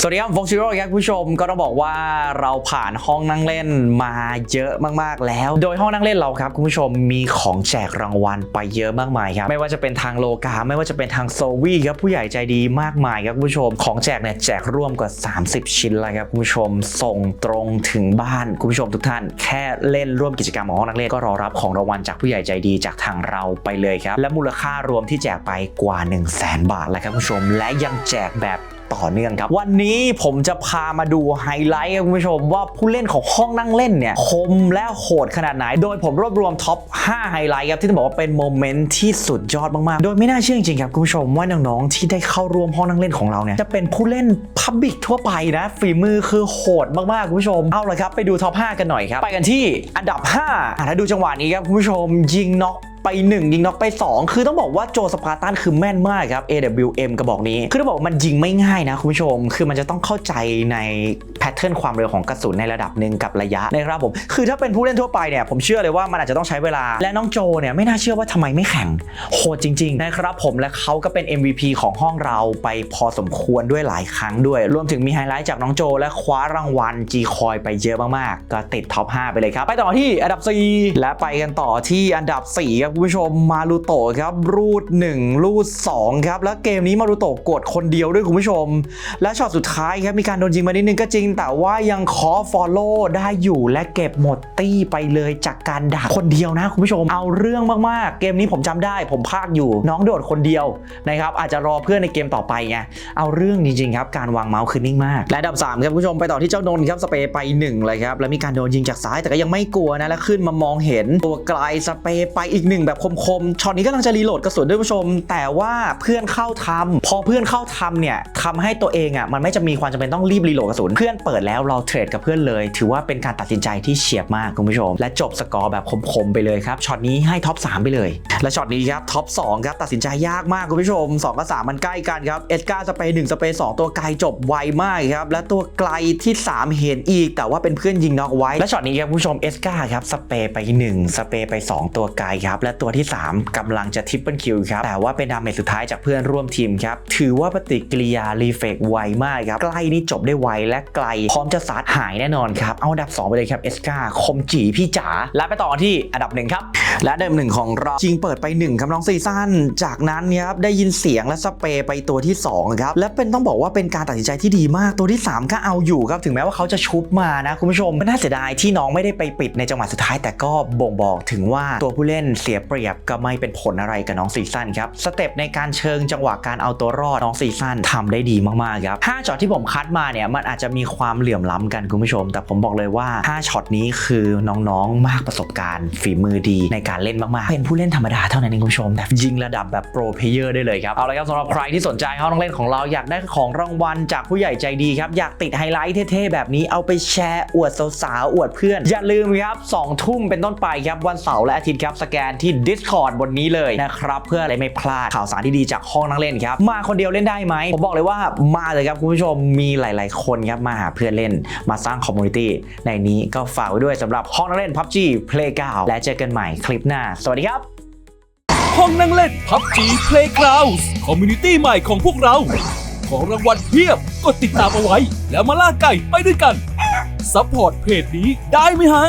สวัสดีครับฟงชิโร่ครับผู้ชมก็ต้องบอกว่าเราผ่านห้องนั่งเล่นมาเยอะมากๆแล้ว โดยห้องนั่งเล่นเราครับคุณผู้ชมมีของแจกรางวัลไปเยอะมากมายครับไม่ว่าจะเป็นทางโลกาไม่ว่าจะเป็นทางโซวี่ครับผู้ใหญ่ใจดีมากมายครับคุณผู้ชม ของแจกเนี่ยแจกร่วมกว่า 30 ชิ้นเลยครับคุณผู้ชมส่งตรงถึงบ้านคุณผู้ชมทุกท่าน แค่เล่นร่วมกิจกรรมของห้องนั่งเล่นก็รอรับของรางวัลจากผู้ใหญ่ใจดีจากทางเราไปเลยครับและมูลค่ารวมที่แจกไปกว่า 1 0 0 0 0แบาทแล้วครับคุณผู้ชม และยังแจกแบบ ต่อเนื่องครับ วันนี้ผมจะพามาดูไฮไลท์ครับคุณผู้ชม ว่าผู้เล่นของห้องนั่งเล่นเนี่ยคมและโหดขนาดไหน โดยผมรวบรวมท็อป 5 ไฮไลท์ครับที่ต้องบอกว่าเป็นโมเมนต์ที่สุดยอดมากๆ โดยไม่น่าเชื่อจริงๆครับคุณผู้ชมว่าน้องๆที่ได้เข้าร่วมห้องนั่งเล่นของเราเนี่ยจะเป็นผู้เล่นพับบิกทั่วไปนะฝีมือคือโหดมากๆคุณผู้ชมเอาละครับไปดูท็อป 5 กันหน่อยครับไปกันที่อันดับ5อะถ้าดูจังหวะนี้ครับคุณผู้ชมยิงน็อก ไป 1 ยิงน็อกไป 2 คือต้องบอกว่าโจสปาร์ตันคือแม่นมากครับ AWM กระบอกนี้ คือต้องบอกว่ามันยิงไม่ง่ายนะคุณผู้ชม คือมันจะต้องเข้าใจในแพทเทิร์นความเร็วของกระสุนในระดับหนึ่งกับระยะนะครับผม คือถ้าเป็นผู้เล่นทั่วไปเนี่ยผมเชื่อเลยว่ามันอาจจะต้องใช้เวลา และน้องโจเนี่ยไม่น่าเชื่อว่าทำไมไม่แข่งโหดจริงๆนะครับผมและเขาก็เป็น MVP ของห้องเราไปพอสมควรด้วยหลายครั้งด้วย รวมถึงมีไฮไลท์จากน้องโจ และคว้ารางวัล G คอยไปเยอะมากๆ ก็ติดท็อป 5 ไปเลยครับ ไปต่อที่อันดับ 4 และไปกันต่อที่อันดับ4ครับคุณผู้ชมมารูโตะครับรูด 1 รูด 2 ครับ แล้วเกมนี้มารูโตะกดคนเดียวด้วยคุณผู้ชม และช็อตสุดท้ายครับมีการโดนยิงมานิดนึงก็จริง แต่ว่ายังขอฟอลโล่ได้อยู่และเก็บหมดตี้ไปเลยจากการด่าคนเดียวนะคุณผู้ชมเอาเรื่องมากๆ เกมนี้ผมจำได้ผมพากอยู่น้องโดดคนเดียวนะครับอาจจะรอเพื่อนในเกมต่อไปไงเอาเรื่องจริงๆครับการวางเมาส์คือนิ่งมาก และอันดับ3ครับคุณผู้ชมไปต่อที่เจ้านนท์ครับสเปย์ไปหนึ่งเลยครับแล้วมีการโดนยิงจากซ้ายแต่ก็ยังไม่กลัวนะแล้วขึ้นมามองเห็นตัวไกลสเปย์ไปอีกหนึ่งแบบคมๆช็อตนี้กำลังจะรีโหลดกระสุนด้วยคุณผู้ชม แต่ว่าเพื่อนเข้าทำพอเพื่อนเข้าทำเนี่ยทำให้ตัวเองอะมันไม่จะมีความจำเป็นต้องรีบรีโหลดกระสุนเพื่อนเปิดแล้วเราเทรดกับเพื่อนเลย ถือว่าเป็นการตัดสินใจที่เฉียบมากคุณผู้ชม และจบสกอร์แบบคมๆไปเลยครับช็อตนี้ให้ท็อป3ไปเลย และช็อตนี้ครับท็อป2ครับตัดสินใจยากมากคุณผู้ชม2กับ3มันใกล้กันครับเอสกาสเปย์1สเปย์2ตัวไกลจบไวมากครับและตัวไกลที่ 3 เห็นอีก แต่ว่าเป็นเพื่อนยิงน็อกไว้และช็อตนี้ครับคุณผู้ชมเอสกาครับสเปย์ไป 1 สเปย์ไป 2 ตัวไกลครับและตัวที่ 3กำลังจะทิปเปิลคิวครับ แต่ว่าเป็นดาเมจสุดท้ายจากเพื่อนร่วมทีมครับ ถือว่าปฏิกิริยารีเฟกไวมากครับ ใกล้นี่จบได้ไวและไกล พร้อมจะซัดหายแน่นอนครับ เอาอันดับ 2 ไปเลยครับเอสกาคมจีพี่จ๋าและไปต่อที่อันดับหนึ่งครับและอันดับหนึ่งของเราจริงเปิดไป1ครับน้องซีซั่นจากนั้นเนี่ยครับได้ยินเสียงและสเปรย์ไปตัวที่2ครับและเป็นต้องบอกว่าเป็นการตัดสินใจที่ดีมากตัวที่ 3 ก็เอาอยู่ครับถึงแม้ว่าเขาจะชุบมานะคุณผู้ชมน่าเสียดายที่น้องไม่ได้ไปปิดในจังหวะสุดท้ายแต่ก็บ่งบอกถึงว่าตัวผู้เล่นเสียเปรียบก็ไม่เป็นผลอะไรกับน้องซีซั่นครับสเต็ปในการเชิงจังหวะการเอาตัวรอดน้องซีซั่นทำได้ดีมากๆครับ5ช็อตที่ผมคัดมาเนี่ยมันอาจจะมีความเหลื่อมล้ำกันคุณผู้ชม แต่ผมบอกเลยว่า 5ช็อตนี้คือน้องๆมากประสบการณ์ฝีมือดีในการเล่นมากๆ เป็นผู้เล่นธรรมดาเท่านั้นเองคุณผู้ชมแบบยิงระดับแบบโปรเพเยอร์ได้เลยครับ เอาละครับสำหรับใครที่สนใจห้องเล่นของเราอยากได้ของรางวัลจากผู้ใหญ่ใจดีครับ อยากติดไฮไลท์เท่ๆ แบบนี้เอาไปแชร์อวดสาวๆอวดเพื่อน อย่าลืมครับ2ทุ่มเป็นต้นไปครับวันเสาร์และอาทิตย์ครับสแกนที่ Discord บนนี้เลยนะครับเพื่ออะไรไม่พลาดข่าวสารที่ดีจากห้องนั่งเล่นครับมาคนเดียวเล่นได้ไหมผมบอกเลยว่ามาเลยครับคุณผู้ชมมีหลาย ๆ คนครับมาหาเพื่อนเล่นมาสร้างคอมมูนิตี้ในนี้ก็ฝากไว้ด้วยสำหรับห้องนั่งเล่น PUBG Playground และเจอกันใหม่คลิปหน้า สวัสดีครับ ห้องนั่งเล่น PUBG Playgrounds คอมมูนิตี้ใหม่ของพวกเรา ของรางวัลเพียบกดติดตามเอาไว้ แล้วมาล่าไก่ไปด้วยกันซัพพอร์ตเพจนี้ได้ไหมฮะ